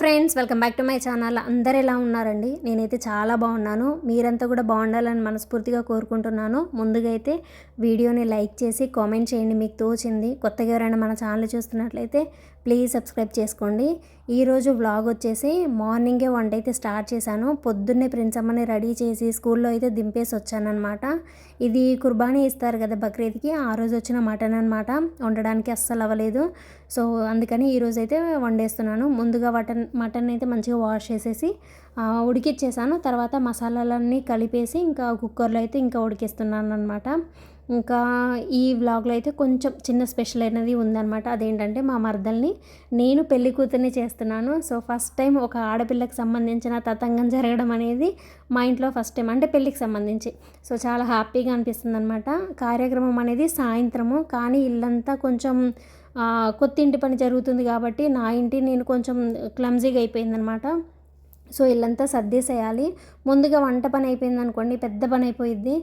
Friends welcome back to my channel. అందరు ఎలా ఉన్నారండి? నేనైతే చాలా బాగున్నాను. మీరంతా కూడా బాగుండాలని మనస్ఫూర్తిగా కోరుకుంటున్నాను. ముందుగా అయితే వీడియోని లైక్ చేసి కామెంట్ చేయండి. మీకు తోచింది కొత్తగా ఎవరైనా మన ఛానల్ చూస్తున్నట్లయితే ప్లీజ్ సబ్స్క్రైబ్ చేసుకోండి. ఈరోజు వ్లాగ్ వచ్చేసి మార్నింగే వంట అయితే స్టార్ట్ చేశాను. పొద్దున్నే ప్రిన్స్ అమ్మని రెడీ చేసి స్కూల్లో అయితే దింపేసి వచ్చానమాట ఇది కుర్బానీ ఇస్తారు కదా బక్రీద్కి ఆ రోజు వచ్చిన మటన్ అనమాట వండడానికి అస్సలు అవ్వలేదు. సో అందుకని ఈరోజు అయితే వండేస్తున్నాను. ముందుగా మటన్ మటన్ అయితే మంచిగా వాష్ చేసేసి ఉడికిచ్చేసాను. తర్వాత మసాలాలన్నీ కలిపేసి ఇంకా కుక్కర్లో అయితే ఇంకా ఉడికిస్తున్నాను అనమాట ఇంకా ఈ వ్లాగ్లో అయితే కొంచెం చిన్న స్పెషల్ అనేది ఉందన్నమాట. అదేంటంటే మా మరదల్ని నేను పెళ్ళి కూతుర్ని చేస్తున్నాను. సో ఫస్ట్ టైం ఒక ఆడపిల్లకి సంబంధించిన తతంగం జరగడం అనేది మా ఇంట్లో ఫస్ట్ టైం అంటే పెళ్ళికి సంబంధించి. సో చాలా హ్యాపీగా అనిపిస్తుంది అనమాట కార్యక్రమం అనేది సాయంత్రము. కానీ ఇల్లంతా కొంచెం కొత్త ఇంటి పని జరుగుతుంది కాబట్టి నా ఇంటి నేను కొంచెం క్లమ్జీగా అయిపోయిందనమాట సో ఇల్లంతా సర్దేసేయాలి. ముందుగా వంట పని అయిపోయింది అనుకోండి పెద్ద పని అయిపోయింది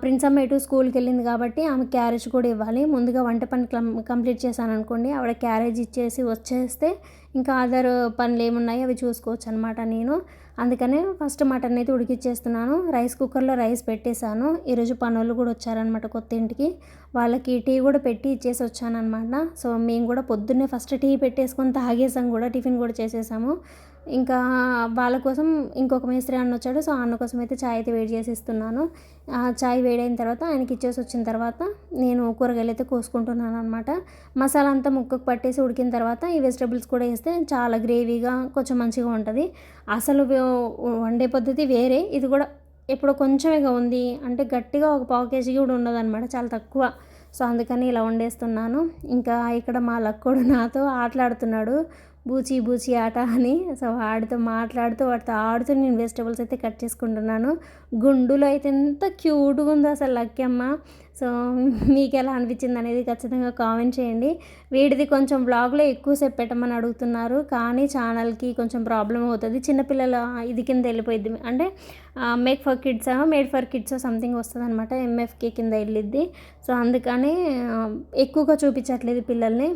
ప్రిన్స్ అమ్మ ఇటు స్కూల్కి వెళ్ళింది కాబట్టి ఆమె క్యారేజ్ కూడా ఇవ్వాలి. ముందుగా వంట పని కంప్లీట్ చేశాను అనుకోండి ఆవిడ క్యారేజ్ ఇచ్చేసి వచ్చేస్తే ఇంకా అదర్ పనులు ఏమున్నాయో అవి చూసుకోవచ్చు అనమాట నేను. అందుకనే ఫస్ట్ మటన్ అయితే ఉడికిచ్చేస్తున్నాను. రైస్ కుక్కర్లో రైస్ పెట్టేశాను. ఈరోజు పనులు కూడా వచ్చారనమాట కొత్త ఇంటికి. వాళ్ళకి టీ కూడా పెట్టి ఇచ్చేసి వచ్చానమాట సో మేము కూడా పొద్దున్నే ఫస్ట్ టీ పెట్టేసుకొని తాగేసాం కూడా టిఫిన్ కూడా చేసేసాము. ఇంకా వాళ్ళ కోసం ఇంకొక మేస్త్రి అన్న వచ్చాడు. సో అన్న కోసం అయితే చాయ్ అయితే వేడి చేసి ఇస్తున్నాను. ఆ చాయ్ వేడైన తర్వాత ఆయనకి ఇచ్చేసి వచ్చిన తర్వాత నేను కూరగాయలు అయితే కోసుకుంటున్నాను అనమాట మసాలా అంతా ముక్కకు పట్టేసి ఉడికిన తర్వాత ఈ వెజిటబుల్స్ కూడా వేస్తే చాలా గ్రేవీగా కొంచెం మంచిగా ఉంటుంది. అసలు వండే పద్ధతి వేరే. ఇది కూడా ఇప్పుడు కొంచెమేగా ఉంది. అంటే గట్టిగా ఒక పావు కేజీ కూడా ఉండదన్నమాట చాలా తక్కువ. సో అందుకని ఇలా వండేస్తున్నాను. ఇంకా ఇక్కడ మా లక్కోడు నాతో ఆటలాడుతున్నాడు. బూచి బూచి ఆట అని. సో వాడితో మాట్లాడుతూ వాడితో ఆడుతూ నేను వెజిటబుల్స్ అయితే కట్ చేసుకుంటున్నాను. గుండులో అయితే ఎంత క్యూట్గా ఉందో అసలు లక్కీ అమ్మ. సో మీకు ఎలా అనిపించింది అనేది ఖచ్చితంగా కామెంట్ చేయండి. వీడిది కొంచెం బ్లాగ్లో ఎక్కువసేపు పెట్టమని అడుగుతున్నారు కానీ ఛానల్కి కొంచెం ప్రాబ్లం అవుతుంది. చిన్నపిల్లల ఇది కింద వెళ్ళిపోయింది అంటే make for kids made for kids something వస్తుంది అనమాట ఎంఎఫ్కే కింద వెళ్ళిద్ది. సో అందుకని ఎక్కువగా చూపించట్లేదు పిల్లల్ని.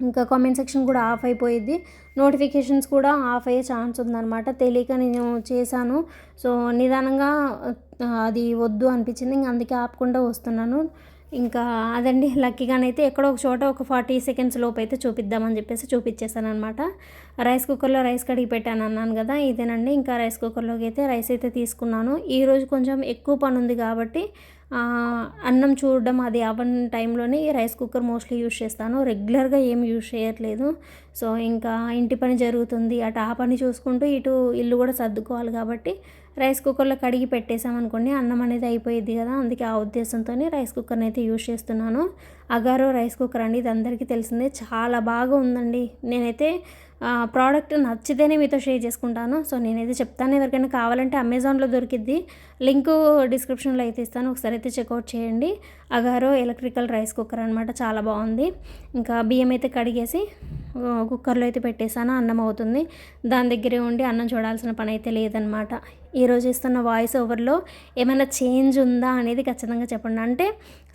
ఇంకా కామెంట్ సెక్షన్ కూడా ఆఫ్ అయిపోయింది నోటిఫికేషన్స్ కూడా ఆఫ్ అయ్యే ఛాన్స్ ఉందన్నమాట. తెలియక నేను చేశాను. సో నిదానంగా అది వద్దు అనిపించింది. ఇంకా అందుకే ఆపకుండా వస్తున్నాను. ఇంకా అదండి. లక్కీగానైతే ఎక్కడో ఒక చోట ఒక ఫార్టీ సెకండ్స్ లోపు అయితే చూపిద్దామని చెప్పేసి చూపించేసాను అనమాట రైస్ కుక్కర్లో రైస్ కడిగి పెట్టాను అన్నాను కదా ఇదేనండి. ఇంకా రైస్ కుక్కర్లోకి అయితే రైస్ అయితే తీసుకున్నాను. ఈరోజు కొంచెం ఎక్కువ పని ఉంది కాబట్టి అన్నం చూడడం అది అవన్ టైంలోనే రైస్ కుక్కర్ మోస్ట్లీ యూజ్ చేస్తాను. రెగ్యులర్గా ఏం యూజ్ చేయట్లేదు. సో ఇంకా ఇంటి పని జరుగుతుంది. అటు ఆ పని చూసుకుంటూ ఇటు ఇల్లు కూడా సర్దుకోవాలి కాబట్టి రైస్ కుక్కర్లో కడిగి పెట్టేసామనుకోండి అన్నం అనేది అయిపోయింది కదా. అందుకే ఆ ఉద్దేశంతోనే రైస్ కుక్కర్ని అయితే యూజ్ చేస్తున్నాను. అగారో రైస్ కుక్కర్ అండి. ఇది అందరికీ తెలిసిందే. చాలా బాగా ఉందండి. నేనైతే ప్రోడక్ట్ నచ్చితేనే మీతో షేర్ చేసుకుంటాను. సో నేనైతే చెప్తాను ఎవరికైనా కావాలంటే అమెజాన్లో దొరికిద్ది. లింక్ డిస్క్రిప్షన్లో అయితే ఇస్తాను. ఒకసారి అయితే చెక్అవుట్ చేయండి. అగారో ఎలక్ట్రికల్ రైస్ కుక్కర్ అనమాట చాలా బాగుంది. ఇంకా బియ్యం అయితే కడిగేసి కుక్కర్లో అయితే పెట్టేశాను అన్నం అవుతుంది. దాని దగ్గరే ఉండి అన్నం చూడాల్సిన పని అయితే లేదనమాట ఈరోజు ఇస్తున్న వాయిస్ ఓవర్లో ఏమైనా చేంజ్ ఉందా అనేది ఖచ్చితంగా చెప్పండి. అంటే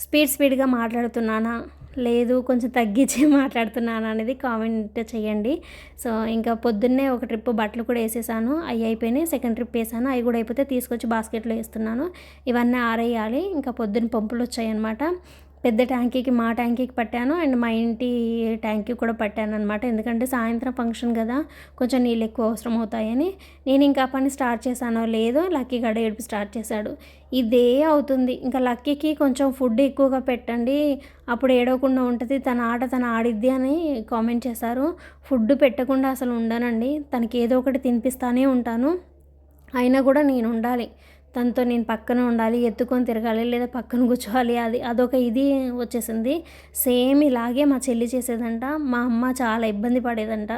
స్పీడ్ స్పీడ్గా మాట్లాడుతున్నానా? లేదు కొంచెం తగ్గించి మాట్లాడుతున్నాను అనేది కామెంట్ చేయండి. సో ఇంకా పొద్దున్నే ఒక ట్రిప్ బట్టలు కూడా వేసేసాను. అవి అయిపోయినాయి. సెకండ్ ట్రిప్ వేసాను. అవి కూడా అయిపోతే తీసుకొచ్చి బాస్కెట్లో వేస్తున్నాను. ఇవన్నీ ఆరేయాలి. ఇంకా పొద్దున్న పంపులు వచ్చాయన్నమాట. పెద్ద ట్యాంకీకి మా ట్యాంకీకి పట్టాను. అండ్ మా ఇంటి ట్యాంకీ కూడా పట్టాను అనమాట ఎందుకంటే సాయంత్రం ఫంక్షన్ కదా కొంచెం నీళ్ళు ఎక్కువ అవసరం అవుతాయని. నేను ఇంకా పని స్టార్ట్ చేశానో లేదో లక్కీ గడ ఏడుపు స్టార్ట్ చేశాడు. ఇదే అవుతుంది. ఇంకా లక్కీకి కొంచెం ఫుడ్ ఎక్కువగా పెట్టండి. అప్పుడు ఏడవకుండా ఉంటుంది. తన ఆట తన ఆడిద్ది అని కామెంట్ చేశారు. ఫుడ్ పెట్టకుండా అసలు ఉండనండి. తనకి ఏదో ఒకటి తినిపిస్తానే ఉంటాను. అయినా కూడా నేను ఉండాలి. తనతో నేను పక్కన ఉండాలి ఎత్తుకొని తిరగాలి లేదా పక్కన కూర్చోవాలి అది అదొక ఇది వచ్చేసింది. సేమ్ ఇలాగే మా చెల్లి చేసేదంట మా అమ్మ చాలా ఇబ్బంది పడేదంట.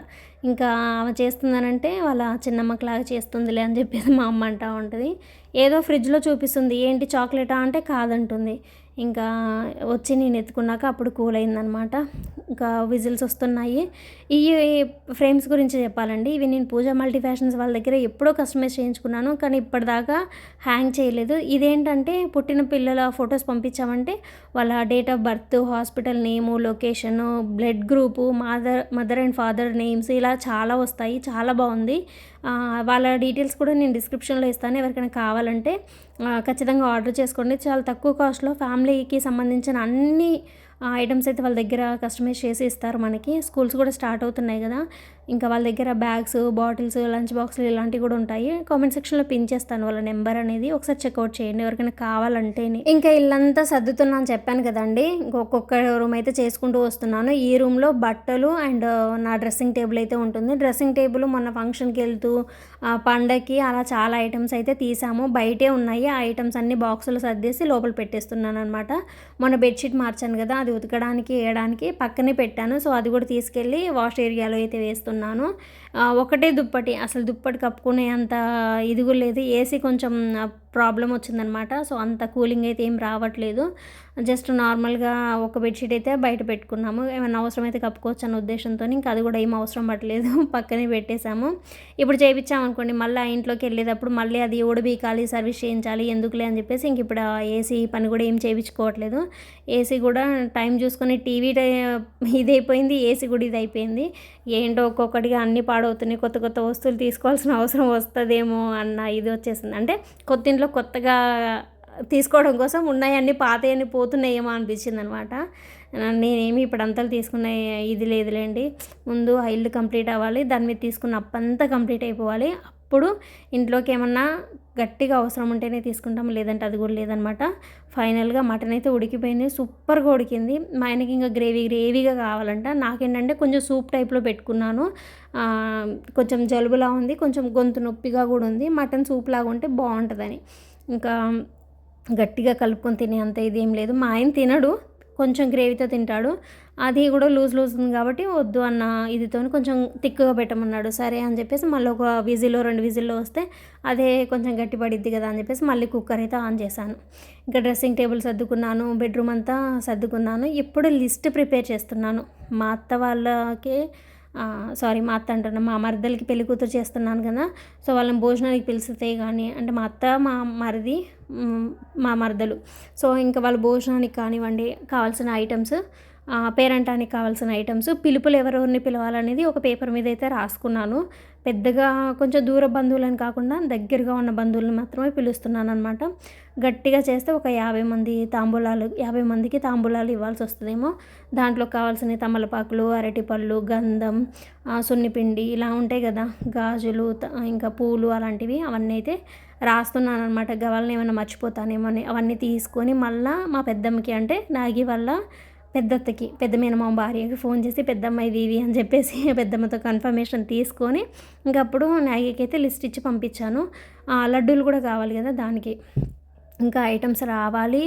ఇంకా ఆమె చేస్తుందనంటే వాళ్ళ చిన్నమ్మకిలాగా చేస్తుందిలే అని చెప్పేసి మా అమ్మ అంటా ఉంటుంది. ఏదో ఫ్రిడ్జ్లో చూపిస్తుంది ఏంటి చాక్లెటా అంటే కాదంటుంది. ఇంకా వచ్చి నేను ఎత్తుకున్నాక అప్పుడు కూల్ అయిందనమాట ఇంకా విజిల్స్ వస్తున్నాయి. ఈ ఫ్రేమ్స్ గురించి చెప్పాలండి. ఇవి నేను పూజ మల్టీ ఫ్యాషన్స్ వాళ్ళ దగ్గర ఎప్పుడో కస్టమైజ్ చేయించుకున్నాను కానీ ఇప్పటిదాకా హ్యాంగ్ చేయలేదు. ఇదేంటంటే పుట్టిన పిల్లల ఫొటోస్ పంపించామంటే వాళ్ళ date of birth hospital name location blood group mother mother and father names ఇలా చాలా వస్తాయి. చాలా బాగుంది. వాళ్ళ డీటెయిల్స్ కూడా నేను డిస్క్రిప్షన్లో ఇస్తాను. ఎవరికైనా కావాలంటే ఖచ్చితంగా ఆర్డర్ చేసుకోండి. చాలా తక్కువ కాస్ట్లో ఫ్యామిలీకి సంబంధించిన అన్ని ఐటమ్స్ అయితే వాళ్ళ దగ్గర కస్టమైజ్ చేసి ఇస్తారు మనకి. స్కూల్స్ కూడా స్టార్ట్ అవుతున్నాయి కదా. ఇంకా వాళ్ళ దగ్గర బ్యాగ్స్ బాటిల్స్ లంచ్ బాక్సులు ఇలాంటివి కూడా ఉంటాయి. కామెంట్ సెక్షన్లో పిన్ చేస్తాను వాళ్ళ నెంబర్ అనేది ఒకసారి చెక్అవుట్ చేయండి. ఎవరికైనా కావాలంటేనే. ఇంకా ఇల్లంతా సర్దుతున్నాను అని చెప్పాను కదండి. ఒక్కొక్క రూమ్ అయితే చేసుకుంటూ వస్తున్నాను. ఈ రూమ్లో బట్టలు అండ్ uh, నా డ్రెస్సింగ్ టేబుల్ అయితే ఉంటుంది. డ్రెస్సింగ్ టేబుల్ మొన్న ఫంక్షన్కి వెళ్తూ పండగకి అలా చాలా ఐటమ్స్ అయితే తీసాము. బయటే ఉన్నాయి. ఆ ఐటమ్స్ అన్ని బాక్సులు సర్దేసి లోపల పెట్టేస్తున్నాను అనమాట మొన్న బెడ్షీట్ మార్చాను కదా అది ఉతకడానికి వేయడానికి పక్కనే పెట్టాను. సో అది కూడా తీసుకెళ్ళి వాష్ ఏరియాలో అయితే వేస్తున్నాను ఒకటే దుప్పటి. అసలు దుప్పటి కప్పుకునే అంత ఇదిగు లేదు. ఏసీ కొంచెం ప్రాబ్లం వచ్చిందనమాట. సో అంత కూలింగ్ అయితే ఏం రావట్లేదు. జస్ట్ నార్మల్గా ఒక బెడ్షీట్ అయితే బయట పెట్టుకున్నాము. ఏమైనా అవసరం అయితే కప్పుకోవచ్చు అన్న ఉద్దేశంతో ఇంకా అది కూడా ఏం అవసరం పట్టలేదు. పక్కనే పెట్టేశాము. ఇప్పుడు చేయించామనుకోండి మళ్ళీ ఆ ఇంట్లోకి వెళ్ళేటప్పుడు మళ్ళీ అది ఓడిబీకాలి సర్వీస్ చేయించాలి ఎందుకులే అని చెప్పేసి ఇంక ఇప్పుడు ఏసీ పని కూడా ఏం చేయించుకోవట్లేదు. ఏసీ కూడా టైం చూసుకొని టీవీ ఇదైపోయింది ఏసీ కూడా ఇది అయిపోయింది ఏంటో ఒక్కొక్కటిగా అన్ని పాడవుతున్నాయి కొత్త కొత్త వస్తువులు తీసుకోవాల్సిన అవసరం వస్తుందేమో అన్న ఇది వచ్చేసింది. అంటే కొత్త ఇంట్లో కొత్తగా తీసుకోవడం కోసం ఉన్నాయన్నీ పాతయన్నీ పోతున్నాయేమో అనిపించింది అనమాట నేనేమి ఇప్పుడు అంతలు తీసుకున్న ఇది లేదులేండి. ముందు ఆ ఇల్లు కంప్లీట్ అవ్వాలి దాని మీద తీసుకున్న అప్పంతా కంప్లీట్ అయిపోవాలి. అప్పుడు ఇంట్లోకి ఏమన్నా గట్టిగా అవసరం ఉంటేనే తీసుకుంటాం లేదంటే అది కూడా లేదనమాట. ఫైనల్గా మటన్ అయితే ఉడికిపోయింది సూపర్గా ఉడికింది. మా ఆయనకి ఇంకా గ్రేవీ గ్రేవీగా కావాలంట. నాకేంటంటే కొంచెం సూప్ టైప్లో పెట్టుకున్నాను. కొంచెం జలుబులా ఉంది కొంచెం గొంతు నొప్పిగా కూడా ఉంది. మటన్ సూప్ లాగా ఉంటే బాగుంటుందని. ఇంకా గట్టిగా కలుపుకొని తినే అంత ఇదేం లేదు. మా ఆయన తినడు. కొంచెం గ్రేవీతో తింటాడు. అది కూడా లూజ్ లూజ్ ఉంది కాబట్టి వద్దు అన్న ఇదితో కొంచెం తిక్కుగా పెట్టమన్నాడు. సరే అని చెప్పేసి మళ్ళీ ఒక విజిల్లో రెండు విజిల్లో వస్తే అదే కొంచెం గట్టి పడిద్ది కదా అని చెప్పేసి మళ్ళీ కుక్కర్ అయితే ఆన్ చేశాను. ఇంకా డ్రెస్సింగ్ టేబుల్ సర్దుకున్నాను బెడ్రూమ్ అంతా సర్దుకున్నాను. ఇప్పుడు లిస్ట్ ప్రిపేర్ చేస్తున్నాను. మా అత్త వాళ్ళకి సారీ మా అత్త అంటున్నా మా మరదలకి పెళ్ళి కూతురు చేస్తున్నాను కదా సో వాళ్ళని భోజనానికి పిలిస్తే కానీ అంటే మా అత్త మా మరిది మా మరదలు. సో ఇంకా వాళ్ళ భోజనానికి కానివ్వండి కావాల్సిన ఐటమ్స్ పేరంటానికి కావాల్సిన ఐటమ్స్ పిలుపులు ఎవరెవరిని పిలవాలనేది ఒక పేపర్ మీద అయితే రాసుకున్నాను. పెద్దగా కొంచెం దూర బంధువులని కాకుండా దగ్గరగా ఉన్న బంధువులను మాత్రమే పిలుస్తున్నాను అనమాట గట్టిగా చేస్తే ఒక యాభై మంది తాంబూలాలు యాభై మందికి తాంబూలాలు ఇవ్వాల్సి వస్తుందేమో. దాంట్లో కావాల్సిన తమలపాకులు అరటిపళ్ళు గంధం సున్నిపిండి ఇలా ఉంటాయి కదా గాజులు ఇంకా పూలు అలాంటివి అవన్నీ అయితే రాస్తున్నాను అనమాట గవాలని ఏమైనా మర్చిపోతానేమో అని అవన్నీ తీసుకొని మళ్ళీ మా పెద్దమ్మకి అంటే నాగి వల్ల పెద్దత్తకి పెద్ద మేనమామ భార్యకి ఫోన్ చేసి పెద్దమ్మ ఇది ఇవి అని చెప్పేసి పెద్దమ్మతో కన్ఫర్మేషన్ తీసుకొని ఇంకప్పుడు నాగికి అయితే లిస్ట్ ఇచ్చి పంపించాను. లడ్డూలు కూడా కావాలి కదా దానికి. ఇంకా ఐటమ్స్ రావాలి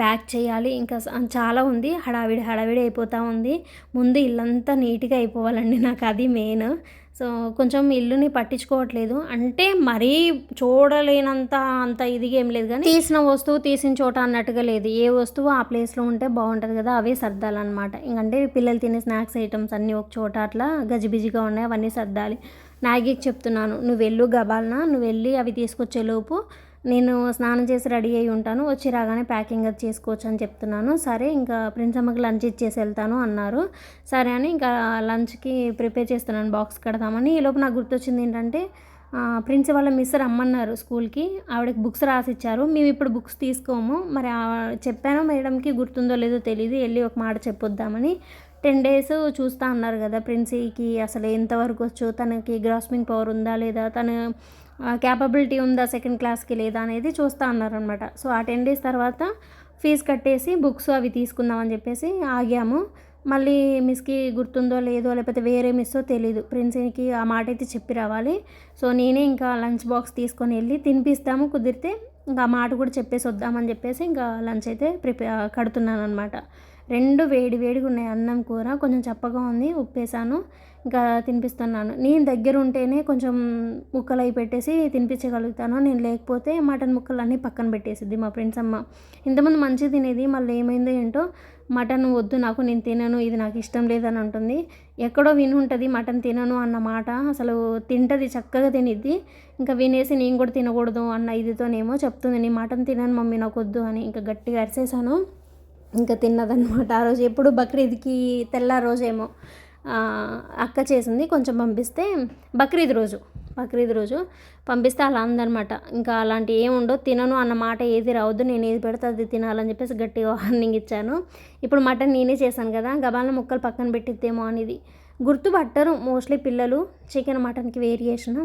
ప్యాక్ చేయాలి. ఇంకా చాలా ఉంది. హడావిడి హడావిడి అయిపోతూ ఉంది. ముందు ఇల్లంతా నీట్గా అయిపోవాలండి. నాకు అది మెయిన్. సో కొంచెం ఇల్లుని పట్టించుకోవట్లేదు. అంటే మరీ చూడలేనంత అంత ఇదిగా ఏం లేదు కానీ తీసిన వస్తువు తీసిన చోట అన్నట్టుగా లేదు. ఏ వస్తువు ఆ ప్లేస్లో ఉంటే బాగుంటుంది కదా అవే సర్దాలన్నమాట. ఇంకంటే పిల్లలు తినే స్నాక్స్ ఐటమ్స్ అన్నీ ఒక చోట అట్లా గజిబిజిగా ఉన్నాయి అవన్నీ సర్దాలి. నాగికి చెప్తున్నాను నువ్వు వెళ్ళు గబాలనా? నువ్వు వెళ్ళి అవి తీసుకొచ్చేలోపు నేను స్నానం చేసి రెడీ అయి ఉంటాను. వచ్చి రాగానే ప్యాకింగ్ అది చేసుకోవచ్చు అని చెప్తున్నాను. సరే ఇంకా ప్రిన్స్ అమ్మకి లంచ్ ఇచ్చేసి వెళ్తాను అన్నారు. సరే అని ఇంకా లంచ్కి ప్రిపేర్ చేస్తున్నాను. బాక్స్ కడదామని. ఈలోపు నాకు గుర్తొచ్చింది ఏంటంటే ప్రిన్స్ వాళ్ళ మిస్ రమ్మన్నారు స్కూల్కి. ఆవిడకి బుక్స్ రాసిచ్చారు. మేము ఇప్పుడు బుక్స్ తీసుకోము. మరి చెప్పాను మేడంకి గుర్తుందో లేదో తెలియదు వెళ్ళి ఒక మాట చెప్పొద్దామని. టెన్ డేస్ చూస్తా అన్నారు కదా ప్రిన్సీకి అసలు ఎంతవరకు వచ్చు తనకి గ్రాస్మింగ్ పవర్ ఉందా లేదా తను క్యాపబిలిటీ ఉందా సెకండ్ క్లాస్కి లేదా అనేది చూస్తూ అన్నారనమాట సో ఆ టెన్ డేస్ తర్వాత ఫీజు కట్టేసి బుక్స్ అవి తీసుకుందామని చెప్పేసి ఆగాము. మళ్ళీ మిస్కి గుర్తుందో లేదో లేకపోతే వేరే మిస్సో తెలీదు. ప్రిన్సీకి ఆ మాట అయితే చెప్పి రావాలి. సో నేనే ఇంకా లంచ్ బాక్స్ తీసుకొని వెళ్ళి తినిపిస్తాము కుదిరితే ఇంకా ఆ మాట కూడా చెప్పేసి వద్దామని చెప్పేసి ఇంకా లంచ్ అయితే ప్రిపేర్ కడుతున్నాను అనమాట రెండు వేడి వేడిగా ఉన్నాయి. అన్నం కూర కొంచెం చప్పగా ఉంది. ఉప్పేసాను. ఇంకా తినిపిస్తున్నాను. నేను దగ్గర ఉంటేనే కొంచెం ముక్కలు అవి పెట్టేసి తినిపించగలుగుతాను. నేను లేకపోతే మటన్ ముక్కలు అన్నీ పక్కన పెట్టేసిద్ది మా ఫ్రెండ్స్ అమ్మ. ఇంతమంది మంచిగా తినేది మళ్ళీ ఏమైందో ఏంటో మటన్ వద్దు నాకు నేను తినను ఇది నాకు ఇష్టం లేదని అంటుంది. ఎక్కడో విని ఉంటుంది మటన్ తినను అన్న మాట అసలు తింటుంది చక్కగా తినిద్ది. ఇంకా వినేసి నేను కూడా తినకూడదు అన్న ఇదితోనేమో చెప్తుంది. నేను మటన్ తినను మమ్మీ నాకు వద్దు అని ఇంకా గట్టిగా అరిసేసాను. ఇంకా తిన్నదనమాట ఆ రోజు ఎప్పుడు బక్రీద్కి తెల్ల రోజేమో అక్క చేసింది కొంచెం పంపిస్తే బక్రీద్ రోజు బక్రీద్ రోజు పంపిస్తే అలా అందనమాట ఇంకా అలాంటి ఏముండో తినను అన్న మాట ఏది రావద్దు నేను ఏది పెడితే అది తినాలని చెప్పేసి గట్టిగా వార్నింగ్ ఇచ్చాను. ఇప్పుడు మటన్ నేనే చేశాను కదా గబాల ముక్కలు పక్కన పెట్టిద్దేమో అనేది. గుర్తుపట్టరు మోస్ట్లీ పిల్లలు చికెన్ మటన్కి వేరియేషన్.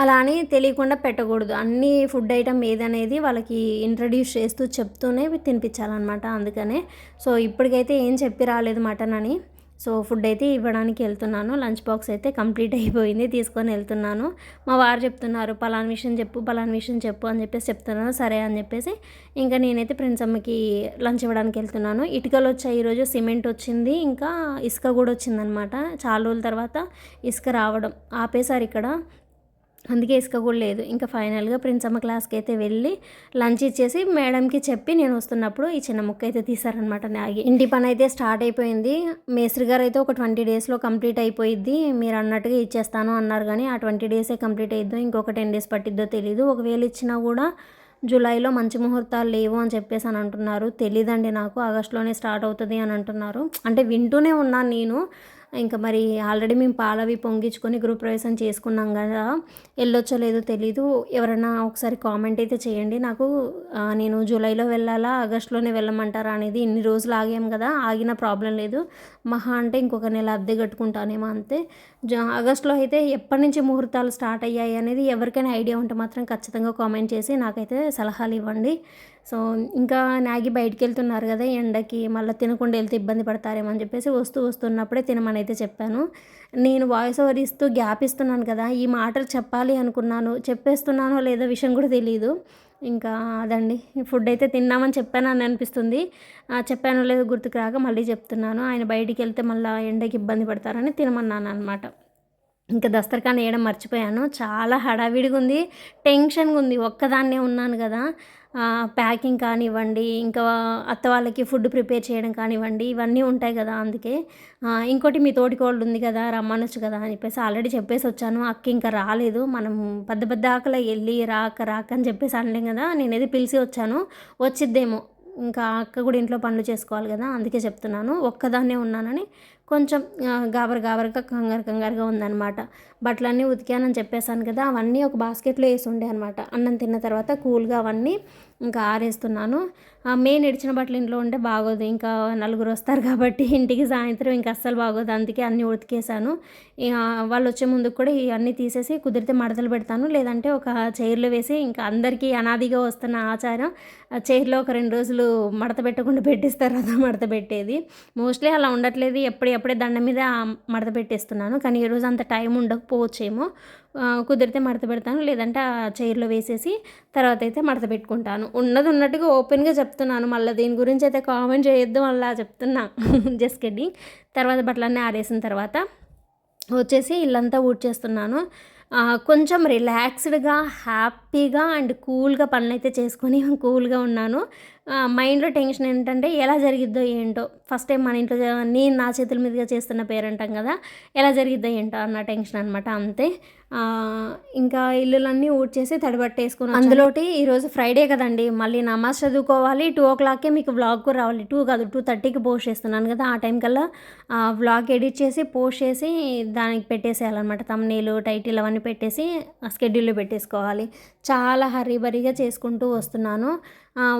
అలా అని తెలియకుండా పెట్టకూడదు. అన్ని ఫుడ్ ఐటమ్ ఏదనేది వాళ్ళకి ఇంట్రడ్యూస్ చేస్తూ చెప్తూనే తినిపించాలన్నమాట అందుకనే. సో ఇప్పటికైతే ఏం చెప్పి రాలేదు మటన్ అని. సో ఫుడ్ అయితే ఇవ్వడానికి వెళ్తున్నాను. లంచ్ బాక్స్ అయితే కంప్లీట్ అయిపోయింది. తీసుకొని వెళ్తున్నాను. మా వారు చెప్తున్నారు పలానా విషయం చెప్పు పలానా విషయం చెప్పు అని చెప్పేసి చెప్తున్నాను సరే అని చెప్పేసి ఇంకా నేనైతే ఫ్రెండ్స్ అమ్మకి లంచ్ ఇవ్వడానికి వెళ్తున్నాను. ఇటుకలు వచ్చాయి. ఈరోజు సిమెంట్ వచ్చింది. ఇంకా ఇసుక కూడా వచ్చిందనమాట చాలా రోజుల తర్వాత ఇసుక రావడం ఆపేశారు ఇక్కడ. అందుకే ఇసుక కూడా లేదు. ఇంకా ఫైనల్గా ప్రిన్సమ్మ క్లాస్కి అయితే వెళ్ళి లంచ్ ఇచ్చేసి మేడంకి చెప్పి నేను వస్తున్నప్పుడు ఈ చిన్న ముక్క అయితే తీసారనమాట నాగి ఇంటి పని అయితే స్టార్ట్ అయిపోయింది. మేస్త్రి గారు అయితే ఒక ట్వంటీ డేస్లో కంప్లీట్ అయిపోయిద్ది. మీరు అన్నట్టుగా ఇచ్చేస్తాను అన్నారు కానీ ఆ ట్వంటీ డేసే కంప్లీట్ అయిద్దో ఇంకొక టెన్ డేస్ పట్టిద్దో తెలీదు. ఒకవేళ ఇచ్చినా కూడా జూలైలో మంచి ముహూర్తాలు లేవు అని చెప్పేసి అని అంటున్నారు. తెలీదండి నాకు. ఆగస్టులోనే స్టార్ట్ అవుతుంది అని అంటున్నారు. అంటే వింటూనే ఉన్నాను నేను. ఇంకా మరి ఆల్రెడీ మేము పాలవి పొంగించుకొని గృహప్రవేశం చేసుకున్నాం కదా వెళ్ళొచ్చో లేదో తెలీదు. ఎవరైనా ఒకసారి కామెంట్ అయితే చేయండి. నాకు నేను జూలైలో వెళ్ళాలా ఆగస్టులోనే వెళ్ళమంటారా అనేది ఇన్ని రోజులు ఆగాం కదా ఆగిన ప్రాబ్లం లేదు. మహా అంటే ఇంకొక నెల అద్దె కట్టుకుంటానేమో అంతే. జ ఆగస్టులో అయితే ఎప్పటి నుంచి ముహూర్తాలు స్టార్ట్ అయ్యాయి అనేది ఎవరికైనా ఐడియా ఉంటే మాత్రం ఖచ్చితంగా కామెంట్ చేసి నాకైతే సలహాలు ఇవ్వండి. సో ఇంకా నాగి బయటికి వెళ్తున్నారు కదా ఎండకి మళ్ళీ తినకుండా వెళ్తే ఇబ్బంది పడతారేమో అని చెప్పేసి వస్తూ వస్తున్నప్పుడే తినమని అయితే చెప్పాను. నేను వాయిస్ ఓవర్ ఇస్తూ గ్యాప్ ఇస్తున్నాను కదా ఈ మాటలు చెప్పాలి అనుకున్నాను చెప్పేస్తున్నానో లేదో విషయం కూడా తెలియదు ఇంకా అదండి ఫుడ్ అయితే తిన్నామని చెప్పాను అని అనిపిస్తుంది. చెప్పానో లేదో గుర్తుకు రాక మళ్ళీ చెప్తున్నాను. ఆయన బయటికి వెళ్తే మళ్ళీ ఎండకి ఇబ్బంది పడతారని తినమన్నాను అనమాట ఇంకా దస్తర్ఖాన్ వేయడం మర్చిపోయాను. చాలా హడావిడిగా ఉంది టెన్షన్గా ఉంది ఒక్కదాన్నే ఉన్నాను కదా. ప్యాకింగ్ కానివ్వండి ఇంకా అత్త వాళ్ళకి ఫుడ్ ప్రిపేర్ చేయడం కానివ్వండి ఇవన్నీ ఉంటాయి కదా అందుకే. ఇంకోటి మీ తోటి కోళ్ళు ఉంది కదా రమ్మనొచ్చు కదా అని చెప్పేసి ఆల్రెడీ చెప్పేసి వచ్చాను. అక్క ఇంకా రాలేదు. మనం పెద్ద పెద్ద ఆకలి వెళ్ళి రాక రాక అని చెప్పేసి అనలేం కదా నేనేది పిలిచి వచ్చాను. వచ్చిద్దేమో. ఇంకా అక్క కూడా ఇంట్లో పనులు చేసుకోవాలి కదా అందుకే చెప్తున్నాను. ఒక్కదాన్నే ఉన్నానని కొంచెం గాబర గాబరగా కంగారు కంగారుగా ఉందన్నమాట. బట్టలన్నీ ఉతికానని చెప్పేశాను కదా అవన్నీ ఒక బాస్కెట్లో వేసి ఉండే అనమాట అన్నం తిన్న తర్వాత కూల్గా అవన్నీ ఇంకా ఆరేస్తున్నాను. ఆ మెయిన్ ఇడిచిన బట్టలు ఇంట్లో ఉంటే బాగోదు. ఇంకా నలుగురు వస్తారు కాబట్టి ఇంటికి సాయంత్రం ఇంకా అస్సలు బాగోదు. అందుకే అన్నీ ఉతికేసాను ఇక వాళ్ళు వచ్చే ముందుకు కూడా ఇవన్నీ తీసేసి కుదిరితే మడతలు పెడతాను. లేదంటే ఒక చైర్లో వేసి ఇంకా అందరికీ అనాదిగా వస్తున్న ఆచారం చైర్లో ఒక రెండు రోజులు మడత పెట్టకుండా పెట్టేస్తారు అదో మడత పెట్టేది. మోస్ట్లీ అలా ఉండట్లేదు. ఎప్పుడెప్పుడే దండం మీద మడత పెట్టేస్తున్నాను. కానీ ఈరోజు అంత టైం ఉండకపోవచ్చేమో. కుదిరితే మడత పెడతాను లేదంటే ఆ చైర్లో వేసేసి తర్వాత అయితే మడత పెట్టుకుంటాను. ఉన్నది ఉన్నట్టుగా ఓపెన్గా చెప్తున్నాను. మళ్ళీ దీని గురించి అయితే కామెంట్ చేయొద్దు అలా చెప్తున్నా. Just kidding. తర్వాత బట్టలన్నీ ఆరేసిన తర్వాత వచ్చేసి ఇల్లంతా ఊడ్చేస్తున్నాను. చేస్తున్నాను కొంచెం రిలాక్స్డ్గా హ్యాపీగా అండ్ కూల్గా పనులు అయితే చేసుకొని కూల్గా ఉన్నాను. మైండ్లో టెన్షన్ ఏంటంటే ఎలా జరిగిద్దో ఏంటో. ఫస్ట్ టైం మన ఇంట్లో నేను నా చేతుల మీదుగా చేస్తున్న పేరంటాం కదా ఎలా జరిగిద్దో ఏంటో అన్న టెన్షన్ అనమాట అంతే. ఇంకా ఇల్లులన్నీ ఊడ్చేసి తడిబట్టేసుకుని అందులోటి ఈరోజు ఫ్రైడే కదండి మళ్ళీ నమాజ్ చదువుకోవాలి. టూ ఓ క్లాక్కే మీకు వ్లాగ్ కూడా రావాలి. టూ కాదు టూ థర్టీకి పోస్ట్ చేస్తున్నాను కదా ఆ టైం కల్లా వ్లాగ్ ఎడిట్ చేసి పోస్ట్ చేసి దానికి పెట్టేసేయాలన్నమాట. తమ్నీలు టైటిల్ అవన్నీ పెట్టేసి స్కెడ్యూల్లో పెట్టేసుకోవాలి. చాలా హరీబరీగా చేసుకుంటూ వస్తున్నాను.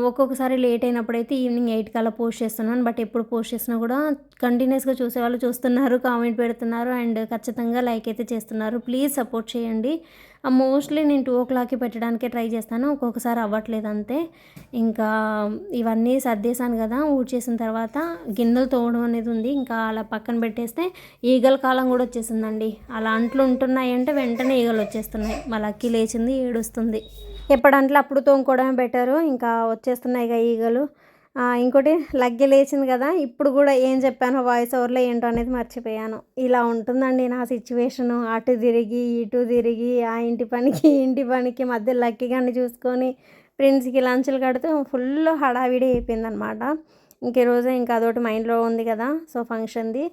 ఒక్కొక్కసారి లేట్ అయినప్పుడైతే ఈవినింగ్ ఎయిట్ కల్లా పోస్ట్ చేస్తున్నాను. బట్ ఎప్పుడు పోస్ట్ చేసినా కూడా కంటిన్యూస్గా చూసేవాళ్ళు చూస్తున్నారు కామెంట్ పెడుతున్నారు అండ్ ఖచ్చితంగా లైక్ అయితే చేస్తున్నారు. ప్లీజ్ సపోర్ట్ చేయండి. మోస్ట్లీ నేను టూ ఓ క్లాక్కి పెట్టడానికే ట్రై చేస్తాను. ఒక్కొక్కసారి అవ్వట్లేదు అంతే. ఇంకా ఇవన్నీ సర్దేశాను కదా ఊడ్చేసిన తర్వాత గిన్నెలు తోవడం అనేది ఉంది. ఇంకా అలా పక్కన పెట్టేస్తే ఈగల కాలం కూడా వచ్చేసిందండి. అలా అంట్లు ఉంటున్నాయి అంటే వెంటనే ఈగలు వచ్చేస్తున్నాయి. మా లక్కీ లేచింది ఏడుస్తుంది. ఎప్పుడంట్లో అప్పుడు తోముకోవడమే బెటరు. ఇంకా వచ్చేస్తున్నాయి ఇక ఈగలు ఇంకోటి లగ్గి లేచింది కదా ఇప్పుడు కూడా ఏం చెప్పాను వాయిస్ ఓవర్లో ఏంటో అనేది మర్చిపోయాను. ఇలా ఉంటుందండి నా సిచ్యువేషను. అటు తిరిగి ఇటు తిరిగి ఆ ఇంటి పనికి ఇంటి పనికి మధ్య లక్కీ గారిని చూసుకొని ఫ్రెండ్స్కి లంచ్లు కడుతూ ఫుల్ హడావిడి అయిపోయిందనమాట. ఇంక ఈరోజు ఇంకా అదొకటి మైండ్లో ఉంది కదా సో ఫంక్షన్ది.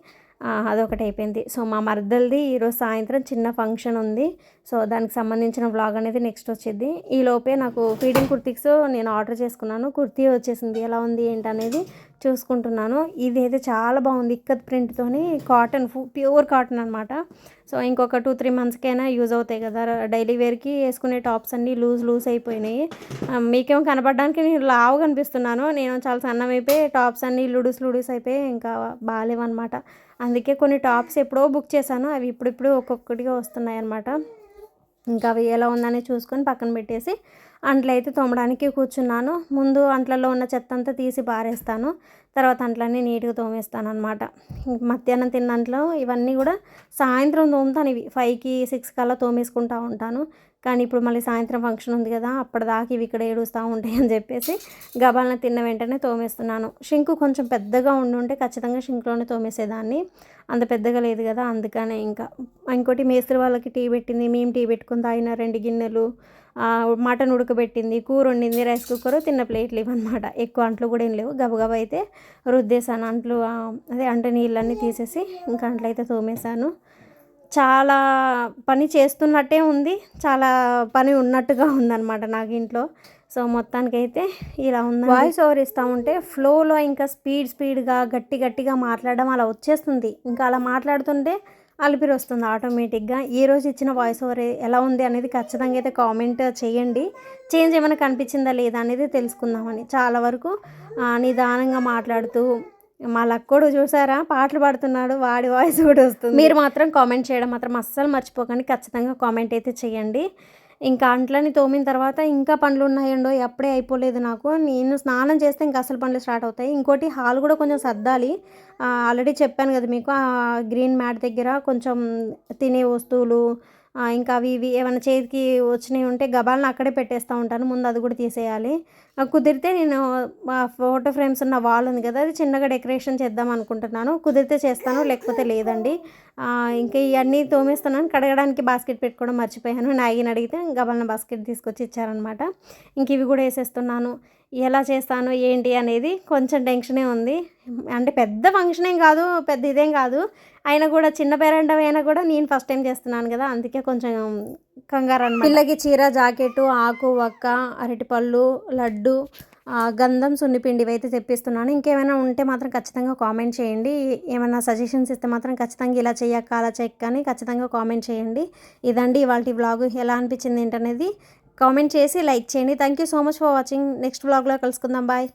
అదొకటి అయిపోయింది. సో మా మర్దలది ఈరోజు సాయంత్రం చిన్న ఫంక్షన్ ఉంది. సో దానికి సంబంధించిన వ్లాగ్ అనేది నెక్స్ట్ వచ్చింది. ఈ లోపే నాకు ఫీడింగ్ కుర్తీస్ నేను ఆర్డర్ చేసుకున్నాను. కుర్తీ వచ్చేసింది. ఎలా ఉంది ఏంటి అనేది చూసుకుంటున్నాను. ఇది అయితే చాలా బాగుంది. ఇక్కత్ ప్రింట్తోని కాటన్ ప్యూర్ కాటన్ అనమాట సో ఇంకొక టూ త్రీ మంత్స్కైనా యూజ్ అవుతాయి కదా. డైలీ వేర్కి వేసుకునే టాప్స్ అన్నీ లూజ్ లూజ్ అయిపోయినాయి. మీకేమో కనపడడానికి నేను లావు కనిపిస్తున్నాను నేను చాలా సన్నమైపోయి టాప్స్ అన్నీ లుడూస్ లుడూస్ అయిపోయి ఇంకా బాగాలేవన్నమాట అందుకే కొన్ని టాప్స్ ఎప్పుడో బుక్ చేశాను. అవి ఇప్పుడిప్పుడు ఒక్కొక్కటిగా వస్తున్నాయి అన్నమాట ఇంకా అవి ఎలా ఉందని చూసుకొని పక్కన పెట్టేసి అంట్లో అయితే తోమడానికి కూర్చున్నాను. ముందు అంట్లలో ఉన్న చెత్త అంతా తీసి పారేస్తాను. తర్వాత అంట్లన్నీ నీట్గా తోమేస్తాను అనమాట మధ్యాహ్నం తిన్న అంట్లో ఇవన్నీ కూడా సాయంత్రం తోముతాను. ఇవి ఫైవ్కి సిక్స్ కల్లా తోమేసుకుంటూ ఉంటాను. కానీ ఇప్పుడు మళ్ళీ సాయంత్రం ఫంక్షన్ ఉంది కదా అప్పటిదాకా ఇవి ఇక్కడ ఏడుస్తూ ఉంటాయి అని చెప్పేసి గబాలను తిన్న వెంటనే తోమేస్తున్నాను. షింకు కొంచెం పెద్దగా ఉండి ఉంటే ఖచ్చితంగా షింక్లోనే తోమేసేదాన్ని. అంత పెద్దగా లేదు కదా అందుకనే ఇంకా. ఇంకోటి మేస్త్రి వాళ్ళకి టీ పెట్టింది మేము టీ పెట్టుకుని తాగిన రెండు గిన్నెలు మటన్ ఉడకబెట్టింది కూర వండింది రైస్ కుక్కర్ తిన్న ప్లేట్లు ఇవన్నమాట ఎక్కువ అంట్లు కూడా ఏం లేవు. గబగబా అయితే రుద్దేశాను. అంట్లు అదే అంటే నీళ్ళన్నీ తీసేసి ఇంకా అంట్లయితే తోమేశాను. చాలా పని చేస్తున్నట్టే ఉంది. చాలా పని ఉన్నట్టుగా ఉందన్నమాట నాకు ఇంట్లో. సో మొత్తానికైతే ఇలా ఉంది వాయిస్ ఓవర్ ఇస్తూ ఉంటే ఫ్లోలో ఇంకా స్పీడ్ స్పీడ్గా గట్టి గట్టిగా మాట్లాడడం అలా వచ్చేస్తుంది. ఇంకా అలా మాట్లాడుతుంటే అలిపిరి వస్తుంది ఆటోమేటిక్గా. ఈ రోజు ఇచ్చిన వాయిస్ ఓవర్ ఎలా ఉంది అనేది ఖచ్చితంగా అయితే కామెంట్ చేయండి. చేంజ్ ఏమైనా కనిపించిందా లేదా అనేది తెలుసుకుందామని. చాలా వరకు నిదానంగా మాట్లాడుతూ మా లక్కోడు చూసారా? పాటలు పాడుతున్నాడు వాడి వాయిస్ కూడా వస్తుంది. మీరు మాత్రం కామెంట్ చేయడం మాత్రం అస్సలు మర్చిపోకండి. ఖచ్చితంగా కామెంట్ అయితే చేయండి. ఇంకా అంట్లని తోమిన తర్వాత ఇంకా పనులు ఉన్నాయండో? ఎప్పుడే అయిపోలేదు నాకు. నేను స్నానం చేస్తే ఇంకా అసలు పనులు స్టార్ట్ అవుతాయి. ఇంకోటి హాల్ కూడా కొంచెం సర్దాలి. ఆల్రెడీ చెప్పాను కదా మీకు ఆ గ్రీన్ మ్యాట్ దగ్గర కొంచెం తినే వస్తువులు ఇంకా అవి ఇవి ఏమైనా చేతికి వచ్చినవి ఉంటే గబాలను అక్కడే పెట్టేస్తూ ఉంటాను. ముందు అది కూడా తీసేయాలి. కుదిరితే నేను మా ఫోటో ఫ్రేమ్స్ ఉన్న వాల్ ఉంది కదా అది చిన్నగా డెకరేషన్ చేద్దాం అనుకుంటున్నాను. కుదిరితే చేస్తాను లేకపోతే లేదండి. ఇంకా ఇవన్నీ తోమేస్తున్నాను. కడగడానికి బాస్కెట్ పెట్టుకోవడం మర్చిపోయాను. నాగిని అడిగితే గబాలన బాస్కెట్ తీసుకొచ్చి ఇచ్చారనమాట ఇంక ఇవి కూడా వేసేస్తున్నాను. ఎలా చేస్తాను ఏంటి అనేది కొంచెం టెన్షనే ఉంది. అంటే పెద్ద ఫంక్షన్ ఏం కాదు పెద్ద ఇదేం కాదు. అయినా కూడా చిన్న పేరెంట్ అయినా కూడా నేను ఫస్ట్ టైం చేస్తున్నాను కదా అందుకే కొంచెం కంగారు అన్నమాట. పిల్లకి చీర జాకెట్ ఆకు వక్క అరటిపళ్ళు లడ్డు గంధం సున్నిపిండి ఇవైతే తెప్పిస్తున్నాను. ఇంకేమైనా ఉంటే మాత్రం ఖచ్చితంగా కామెంట్ చేయండి. ఏమైనా సజెషన్స్ ఇస్తే మాత్రం ఖచ్చితంగా ఇలా చేయక్క అలా చెయ్యక్క అని ఖచ్చితంగా కామెంట్ చేయండి. ఇదండి ఇవాళ వ్లాగ్ ఎలా అనిపించింది ఏంటనేది కామెంట్ చేసి లైక్ చేయండి. Thank you so much for watching next వ్లాగ్లో కలుసుకుందాం. బాయ్